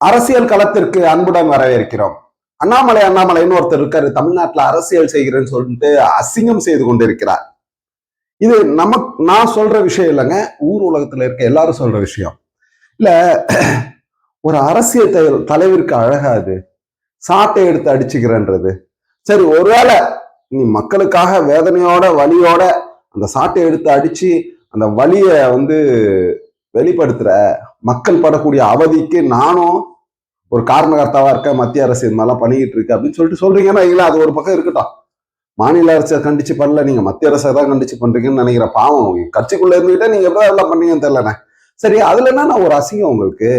அரசியல் களத்திற்கு அன்புடன் வரவேற்கிறோம். அண்ணாமலை அண்ணாமலைன்னு ஒருத்தர் இருக்காரு தமிழ்நாட்டில் அரசியல் செய்கிறேன்னு சொல்லிட்டு அசிங்கம் செய்து கொண்டிருக்கிறார். இது நம்ம நான் சொல்ற விஷயம் இல்லைங்க ஊர் உலகத்துல இருக்க எல்லாரும் சொல்ற விஷயம். இல்ல ஒரு அரசியல் தலைவருக்கு அழகாது சாட்டை எடுத்து அடிச்சுக்கிறன்றது. சரி ஒருவேளை நீ மக்களுக்காக வேதனையோட வலியோட அந்த சாட்டை எடுத்து அடிச்சு அந்த வலியை வந்து வெளிப்படுத்துற மக்கள் படக்கூடிய அவதிக்கு நானும் ஒரு காரணகர்த்தாவா இருக்க மத்திய அரசு இது மாதிரிலாம் பண்ணிக்கிட்டு இருக்கு அப்படின்னு சொல்லிட்டு சொல்றீங்கன்னா இல்ல அது ஒரு பக்கம் இருக்கட்டும். மாநில அரசை கண்டிச்சு பண்ணல நீங்க மத்திய அரசை தான் கண்டிச்சு பண்றீங்கன்னு நினைக்கிற பாவம் கட்சிக்குள்ள இருந்துகிட்டே நீங்க எப்படி எல்லாம் பண்ணீங்கன்னு தெரியலண்ணே சரி அதுல என்ன ஒரு அசிங்கம் உங்களுக்கு.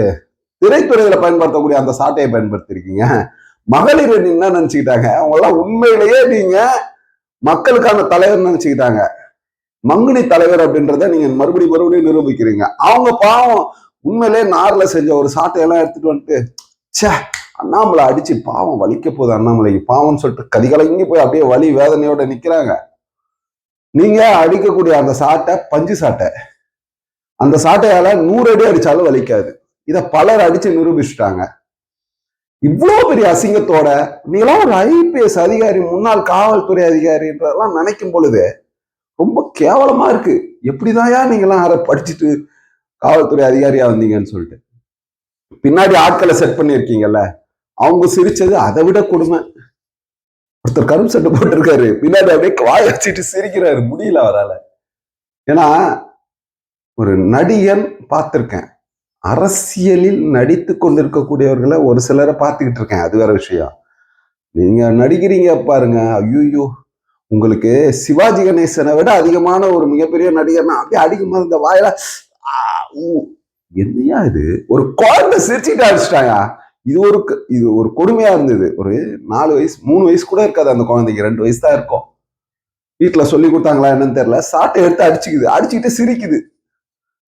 திரைத்துறையில பயன்படுத்தக்கூடிய அந்த சாட்டையை பயன்படுத்திருக்கீங்க. மகளிர் என்ன நினைச்சுக்கிட்டாங்க? அவங்க எல்லாம் உண்மையிலேயே நீங்க மக்களுக்கான தலைவர் நினைச்சுக்கிட்டாங்க. மங்குனி தலைவர் அப்படின்றத நீங்க மறுபடியும் மறுபடியும் நிரூபிக்கிறீங்க. அவங்க பாவம் உண்மையிலே நார்ல செஞ்ச ஒரு சாட்டையெல்லாம் எடுத்துட்டு வந்துட்டு ச்சே அண்ணாமலை அடிச்சு பாவம் வலிக்க போகுது அண்ணாமலைக்கு. பாவம்னு சொல்லிட்டு கதிகலங்கி போய் அப்படியே வலி வேதனையோட நிக்கிறாங்க. நீங்க அடிக்கக்கூடிய அந்த சாட்டை பஞ்சு சாட்டை அந்த சாட்டையால நூறு அடி அடிச்சாலும் வலிக்காது. இதை பலர் அடிச்சு நிரூபிச்சுட்டாங்க. இவ்வளவு பெரிய அசிங்கத்தோட நீங்களாம் ஒரு ஐபிஎஸ் அதிகாரி முன்னாள் காவல்துறை அதிகாரின்றதெல்லாம் நினைக்கும் பொழுது ரொம்ப கேவலமா இருக்கு. எப்படிதாயா நீங்களாம் அதை படிச்சுட்டு காவல்துறை அதிகாரியா வந்தீங்கன்னு சொல்லிட்டு. பின்னாடி ஆட்களை செட் பண்ணியிருக்கீங்கல்ல அவங்க சிரிச்சது அதை விட கொடுமை. ஒருத்தர் கரும் சட்டை போட்டிருக்காரு பின்னாடி அப்படியே வாய வச்சுட்டு சிரிக்கிறாரு முடியல அவரால். ஏன்னா ஒரு நடிகன் பார்த்துருக்கேன். அரசியலில் நடித்து கொண்டிருக்கக்கூடியவர்களை ஒரு சிலரை பார்த்துக்கிட்டு இருக்கேன் அது வேற விஷயம். நீங்க நடிக்கிறீங்க பாருங்க ஐயோ உங்களுக்கு சிவாஜி கணேசனை விட அதிகமான ஒரு மிகப்பெரிய நடிகர்னா அப்படியே அதிகமாக இந்த வாயில என்னையா இது? ஒரு குழந்தை சிரிச்சுட்டு அடிச்சிட்டாயா? இது ஒரு க- இது ஒரு கொடுமையா இருந்தது. ஒரு நாலு வயசு மூணு வயசு கூட இருக்காது அந்த குழந்தைக்கு. ரெண்டு வயசு தான் இருக்கும். வீட்டில் சொல்லி கொடுத்தாங்களா என்னன்னு தெரியல. சாட்டை எடுத்து அடிச்சுக்குது. அடிச்சுக்கிட்டு சிரிக்குது.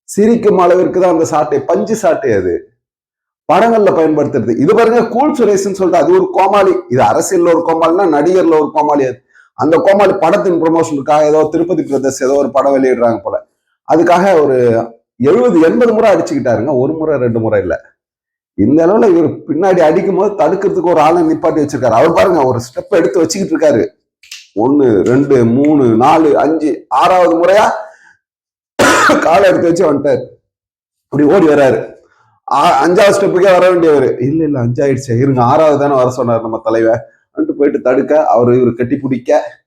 சிரிக்கும் அளவிற்கு தான் அந்த சாட்டை பஞ்சு சாட்டை அது. படங்கள்ல பயன்படுத்துறது. இது பாருங்க கூல் சுரேஷ்னு சொல்லிட்டு அது ஒரு கோமாளி. இது அரசியல்ல ஒரு கோமாளினா நடிகர்ல ஒரு கோமாளி அது. அந்த கோமாளி படத்தின் ப்ரொமோஷனுக்காக ஏதோ திருப்பதி பிரதர்ஸ் ஏதோ ஒரு படம் வெளியிடுறாங்க போல. அதுக்காக ஒரு எழுபது எண்பது முறை அடிச்சுக்கிட்டாருங்க. ஒரு முறை ரெண்டு முறை இல்லை. இந்த அளவில் இவர் பின்னாடி அடிக்கும் போது தடுக்கிறதுக்கு ஒரு ஆளை நிப்பாட்டி வச்சிருக்காரு. அவர் பாருங்க ஒரு ஸ்டெப் எடுத்து வச்சுக்கிட்டு இருக்காரு. ஒன்னு ரெண்டு மூணு நாலு அஞ்சு ஆறாவது முறையா காலை எடுத்து வச்சு வந்துட்டாரு. அப்படி ஓடி வராரு ஆ- அஞ்சாவது ஸ்டெப்புக்கே வர வேண்டியவர். இல்ல இல்ல அஞ்சாயிடுச்சு. இருங்க ஆறாவது தானே வர சொன்னார் நம்ம தலைவர். வந்துட்டு போயிட்டு தடுக்க அவர் இவர் கட்டி பிடிக்க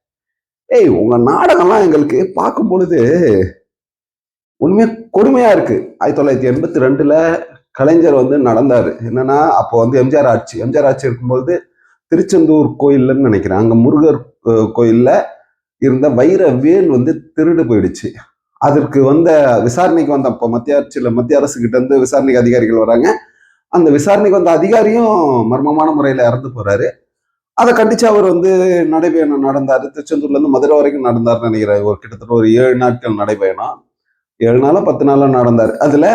ஏய் உங்க நாடகம்லாம் எங்களுக்கு பார்க்கும் பொழுது உண்மையாக கொடுமையாக இருக்குது ஆயிரத்தி தொள்ளாயிரத்தி எண்பத்தி ரெண்டில் கலைஞர் வந்து நடந்தார். என்னன்னா அப்போ வந்து எம்ஜிஆர் ஆட்சி. எம்ஜிஆர் ஆட்சி இருக்கும்போது திருச்செந்தூர் கோயில்லன்னு நினைக்கிறேன். அங்கே முருகர் கோயிலில் இருந்த வைர வேல் வந்து திருடு போயிடுச்சு. அதற்கு வந்த விசாரணைக்கு வந்த அப்போ மத்திய ஆட்சியில் மத்திய அரசு கிட்ட இருந்து விசாரணைக்கு அதிகாரிகள் வராங்க. அந்த விசாரணைக்கு வந்த அதிகாரியும் மர்மமான முறையில் இறந்து போறாரு. அதை கண்டிச்சு அவர் வந்து நடைபயணம் நடந்தார். திருச்செந்தூர்லேருந்து மதுரை வரைக்கும் நடந்தார்னு நினைக்கிறேன். ஒரு கிட்டத்தட்ட ஒரு ஏழு நாட்கள் நடைபயணம். ஏழு நாளா பத்து நாளோ நடந்தார். அதில்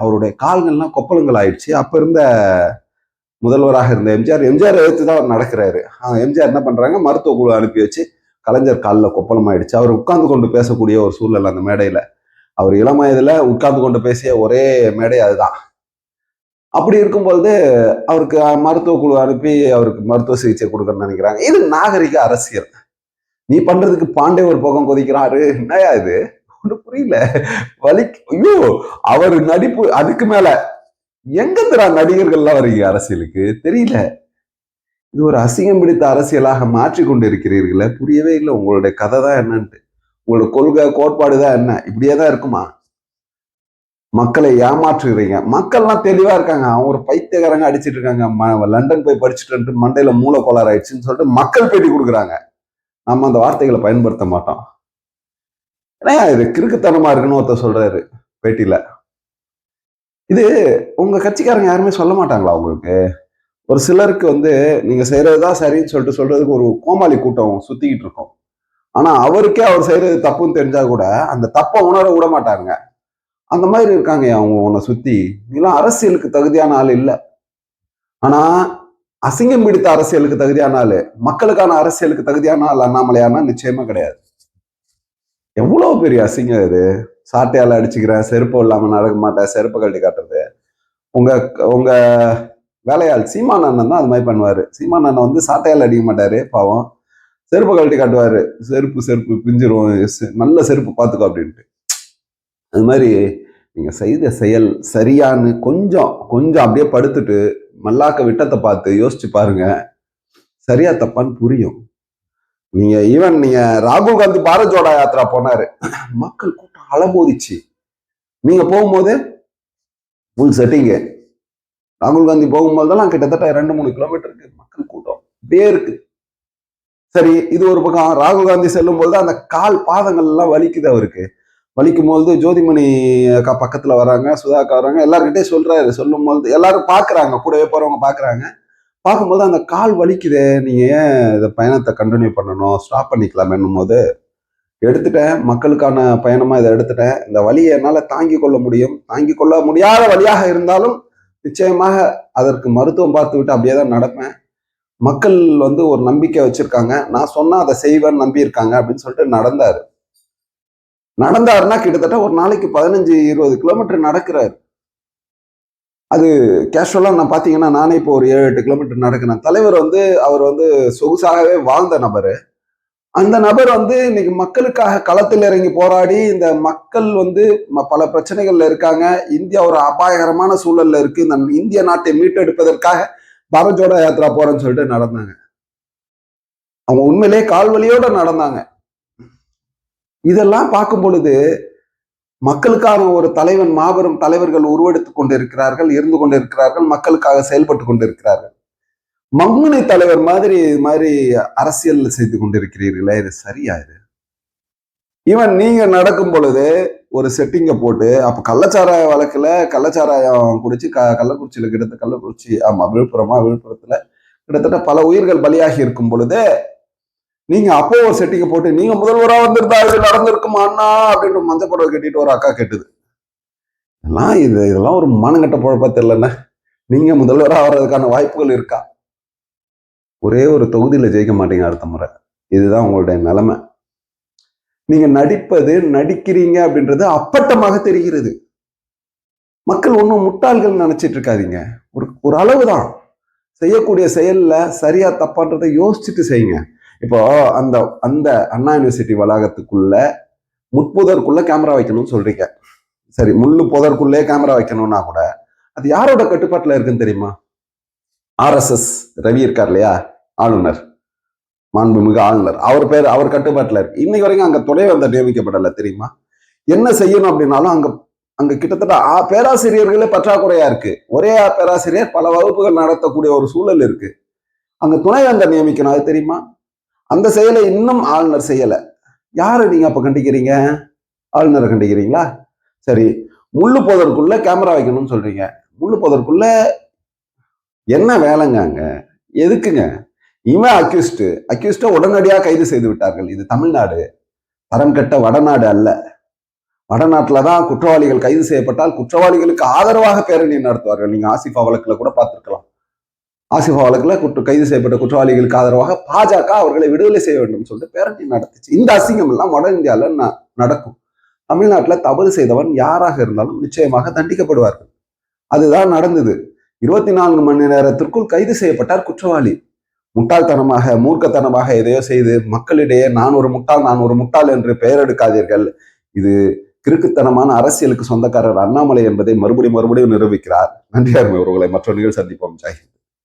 அவருடைய கால்கள்லாம் கொப்பளங்கள் ஆயிடுச்சு. அப்போ இருந்த முதல்வராக இருந்த எம்ஜிஆர் எம்ஜிஆர் எடுத்து தான் அவர் நடக்கிறாரு. எம்ஜிஆர் என்ன பண்ணுறாங்க மருத்துவ குழு அனுப்பி வச்சு கலைஞர் காலில் கொப்பளம் ஆயிடுச்சு அவர் உட்கார்ந்து கொண்டு பேசக்கூடிய ஒரு சூழல் அந்த மேடையில். அவர் இளம் வயதில் உட்கார்ந்து கொண்டு பேசிய ஒரே மேடை அதுதான். அப்படி இருக்கும்போது அவருக்கு மருத்துவ குழு அனுப்பி அவருக்கு மருத்துவ சிகிச்சை கொடுக்கணும்னு நினைக்கிறாங்க. இது நாகரிக அரசியல். நீ பண்றதுக்கு பாண்டே ஒரு பக்கம் கொதிக்கிறாரு. என்னயா இது? ஒன்றும் புரியல. வலி ஐயோ அவர் நடிப்பு அதுக்கு மேல எங்கிருந்துடா நடிகர்கள்லாம் வரீங்க அரசியலுக்கு? தெரியல. இது ஒரு அசிங்கம் பிடித்த அரசியலாக மாற்றி கொண்டு இருக்கிறீர்களே புரியவே இல்லை. உங்களுடைய கதை தான் என்னன்ட்டு. உங்களோட கொள்கை கோட்பாடு தான் என்ன? இப்படியே தான் இருக்குமா? மக்களை ஏமாற்றுகிறீங்க. மக்கள்லாம் தெளிவா இருக்காங்க. அவங்க ஒரு பைத்தியக்காரங்க அடிச்சிட்டு இருக்காங்க. லண்டன் போய் படிச்சுட்டு வந்துட்டு மண்டையில மூளை கோளாறு ஆயிடுச்சுன்னு சொல்லிட்டு மக்கள் பேட்டி கொடுக்குறாங்க. நம்ம அந்த வார்த்தைகளை பயன்படுத்த மாட்டோம். ஏன்னா இது கிறுக்குத்தனமா இருக்குன்னு ஒருத்தர் சொல்றாரு பேட்டியில. இது உங்க கட்சிக்காரங்க யாருமே சொல்ல மாட்டாங்களா உங்களுக்கு? ஒரு சிலருக்கு வந்து நீங்க செய்யறதுதான் சரின்னு சொல்லிட்டு சொல்றதுக்கு ஒரு கோமாளி கூட்டம் சுத்திக்கிட்டு இருக்கோம். ஆனா அவருக்கே அவர் செய்யறது தப்புன்னு தெரிஞ்சா கூட அந்த தப்பை உணர விட மாட்டாங்க அந்த மாதிரி இருக்காங்க அவங்க உன்னை சுத்தி. நீலாம் அரசியலுக்கு தகுதியான ஆள் இல்லை. ஆனா அசிங்கம் பிடித்த அரசியலுக்கு தகுதியான ஆள் மக்களுக்கான அரசியலுக்கு தகுதியான ஆள் அண்ணாமலையானா நிச்சயமா கிடையாது. எவ்வளோ பெரிய அசிங்கம் இது? சாட்டையால் அடிச்சுக்கிறேன் செருப்பு இல்லாமல் நடக்க மாட்டேன் செருப்பு கழட்டி காட்டுறது. உங்கள் உங்கள் வேலையாள் சீமான் அண்ணன் தான் அது மாதிரி பண்ணுவார். சீமான் அண்ணன் வந்து சாட்டையால் அடிக்க மாட்டார் பாவம். செருப்பு கழட்டி காட்டுவார். செருப்பு செருப்பு பிஞ்சிரும். செ- நல்ல செருப்பு பார்த்துக்கோ அப்படின்ட்டு. அது மாதிரி நீங்கள் செய்த செயல் சரியான்னு கொஞ்சம் கொஞ்சம் அப்படியே படுத்துட்டு மல்லாக்க விட்டத்தை பார்த்து யோசிச்சு பாருங்க. சரியா தப்பான்னு புரியும். நீங்க ஈவன் நீங்க ராகுல் காந்தி பாரத் ஜோடா யாத்திரா போனாரு மக்கள் கூட்டம் அலமோதிச்சு. நீங்க போகும்போது ஃபுல் செட்டிங்கு ராகுல் காந்தி போகும்போதெல்லாம் கிட்டத்தட்ட ரெண்டு மூணு கிலோமீட்டருக்கு மக்கள் கூட்டம் அப்படியே இருக்கு. சரி இது ஒரு பக்கம். ராகுல் காந்தி செல்லும் போது அந்த கால் பாதங்கள் எல்லாம் வலிக்குது அவருக்கு. வலிக்கும் போது ஜோதிமணி அக்கா பக்கத்துல வராங்க சுதாக்கா வராங்க எல்லாருக்கிட்டே சொல்றாரு. சொல்லும் போது எல்லாரும் பாக்குறாங்க கூடவே போறவங்க பாக்குறாங்க. பார்க்கும்போது அந்த கால் வலிக்குதே நீங்கள் ஏன் இந்த பயணத்தை கண்டினியூ பண்ணணும்? ஸ்டாப் பண்ணிக்கலாமேன்னும் போது எடுத்துட்டேன் மக்களுக்கான பயணமாக இதை எடுத்துட்டேன். இந்த வலியை என்னால் தாங்கி கொள்ள முடியும். தாங்கி கொள்ள முடியாத வழியாக இருந்தாலும் நிச்சயமாக அதற்கு மருத்துவம் பார்த்து விட்டு அப்படியே தான் நடப்பேன். மக்கள் வந்து ஒரு நம்பிக்கை வச்சுருக்காங்க. நான் சொன்னால் அதை செய்வேன்னு நம்பி இருக்காங்க அப்படின்னு சொல்லிட்டு நடந்தார். நடந்தாருன்னா கிட்டத்தட்ட ஒரு நாளைக்கு பதினஞ்சு இருபது கிலோமீட்டர் நடக்கிறாரு. அது கேஷுவலாக நான் பார்த்தீங்கன்னா நானே இப்போ ஒரு ஏழு எட்டு கிலோமீட்டர் நடக்கிறேன். தலைவர் வந்து அவர் வந்து சொகுசாகவே வாழ்ந்த நபர். அந்த நபர் வந்து இன்னைக்கு மக்களுக்காக களத்தில் இறங்கி போராடி இந்த மக்கள் வந்து பல பிரச்சனைகள்ல இருக்காங்க. இந்தியா ஒரு அபாயகரமான சூழல்ல இருக்கு. இந்த இந்திய நாட்டை மீட்டெடுப்பதற்காக பாரத் ஜோடா யாத்ரா போறேன்னு சொல்லிட்டு நடந்தாங்க. அவங்க உண்மையிலேயே கால்வழியோட நடந்தாங்க. இதெல்லாம் பார்க்கும் பொழுது மக்களுக்கான ஒரு தலைவன் மாபெரும் தலைவர்கள் உருவெடுத்துக் கொண்டிருக்கிறார்கள் இருந்து கொண்டிருக்கிறார்கள் மக்களுக்காக செயல்பட்டு கொண்டிருக்கிறார்கள். மங்குனை தலைவர் மாதிரி இது மாதிரி அரசியல் செய்து கொண்டிருக்கிறீர்களே இது சரியா இது? ஈவன் நீங்க நடக்கும் பொழுது ஒரு செட்டிங்கை போட்டு அப்ப கள்ளச்சாராய வழக்குல கள்ளச்சாராயம் குடிச்சு க கள்ளக்குறிச்சியில கிட்ட கள்ளக்குறிச்சி ஆமா விழுப்புரமா விழுப்புரத்துல கிட்டத்தட்ட பல உயிர்கள் பலியாகி இருக்கும் பொழுது நீங்க அப்போ ஒரு செட்டிங்கை போட்டு நீங்க முதல்வரா வந்திருந்தா இது நடந்திருக்குமா அண்ணா? அப்படின்ட்டு மஞ்சள் புடவை கட்டிட்டு ஒரு அக்கா கேட்டுது. இதெல்லாம் இது இதெல்லாம் ஒரு மானங்கட்ட பொழப்பா தெரியலண்ணே. நீங்க முதல்வரா வர்றதுக்கான வாய்ப்புகள் இருக்கா? ஒரே ஒரு தொகுதியில ஜெயிக்க மாட்டீங்க அடுத்த முறை. இதுதான் உங்களுடைய நிலைமை. நீங்க நடிப்பது நடிக்கிறீங்க அப்படின்றது அப்பட்டமாக தெரிகிறது. மக்கள் ஒன்றும் முட்டாள்கள் நினைச்சிட்டு இருக்காதீங்க. ஒரு ஒரு அளவு தான். செய்யக்கூடிய செயல்ல சரியா தப்பான்றதை யோசிச்சுட்டு செய்யுங்க. இப்போ அந்த அந்த அண்ணா யூனிவர்சிட்டி வளாகத்துக்குள்ள முட்புதற்குள்ள கேமரா வைக்கணும்னு சொல்றீங்க. சரி முள்ளு புதற்குள்ளே கேமரா வைக்கணும்னா கூட அது யாரோட கட்டுப்பாட்டில் இருக்குன்னு தெரியுமா? ஆர்எஸ்எஸ் ரவி இருக்கார் இல்லையா? ஆளுநர். மாண்புமிகு ஆளுநர். அவர் பேர் அவர் கட்டுப்பாட்டில் இருக்கு. இன்னைக்கு வரைக்கும் அங்கே துணை வந்த நியமிக்கப்படலை தெரியுமா? என்ன செய்யணும் அப்படின்னாலும் அங்கே அங்கே கிட்டத்தட்ட ஆ- பேராசிரியர்களே பற்றாக்குறையா இருக்கு. ஒரே பேராசிரியர் பல வகுப்புகள் நடத்தக்கூடிய ஒரு சூழல் இருக்கு. துணை துணைவேந்தர் நியமிக்கணும். அது தெரியுமா? அந்த செயலை இன்னும் ஆளுநர் செய்யலை. யாரை நீங்க அப்ப கண்டிக்கிறீங்க? ஆளுநரை கண்டிக்கிறீங்களா? சரி முள்ளு போதற்குள்ள கேமரா வைக்கணும்னு சொல்றீங்க. முள்ளு போதற்குள்ள என்ன வேலைங்க அங்க? எதுக்குங்க? இவன் அக்யூஸ்டு அக்யூஸ்ட உடனடியாக கைது செய்து விட்டார்கள். இது தமிழ்நாடு. தரம் கெட்ட வடநாடு அல்ல. வடநாட்டில் தான் குற்றவாளிகள் கைது செய்யப்பட்டால் குற்றவாளிகளுக்கு ஆதரவாக பேரணி நடத்துவார்கள். நீங்க ஆசிஃபா வழக்கில் கூட பார்த்துருக்கலாம். ஆசிஃபா வழக்கில் குற்ற கைது செய்யப்பட்ட குற்றவாளிகளுக்கு ஆதரவாக பாஜக அவர்களை விடுதலை செய்ய வேண்டும் சொல்லிட்டு பேரணி நடத்துச்சு. இந்த அசிங்கம் எல்லாம் வட இந்தியாவில் ந- நடக்கும். தமிழ்நாட்டில் தவறு செய்தவன் யாராக இருந்தாலும் நிச்சயமாக தண்டிக்கப்படுவார்கள். அதுதான் நடந்தது. இருபத்தி நான்கு மணி நேரத்திற்குள் கைது செய்யப்பட்டார் குற்றவாளி. முட்டாள்தனமாக மூர்க்கத்தனமாக எதையோ செய்து மக்களிடையே நான் ஒரு முட்டாள் நான் ஒரு முட்டாள் என்று பெயர் எடுக்காதீர்கள். இது கிறுக்குத்தனமான அரசியலுக்கு சொந்தக்காரர் அண்ணாமலை என்பதை மறுபடியும் மறுபடியும் நிரூபிக்கிறார். நன்றி அருமை உறவுகளை மற்றொரு நிகழ்ச்சி சந்திப்போம். ஜெய்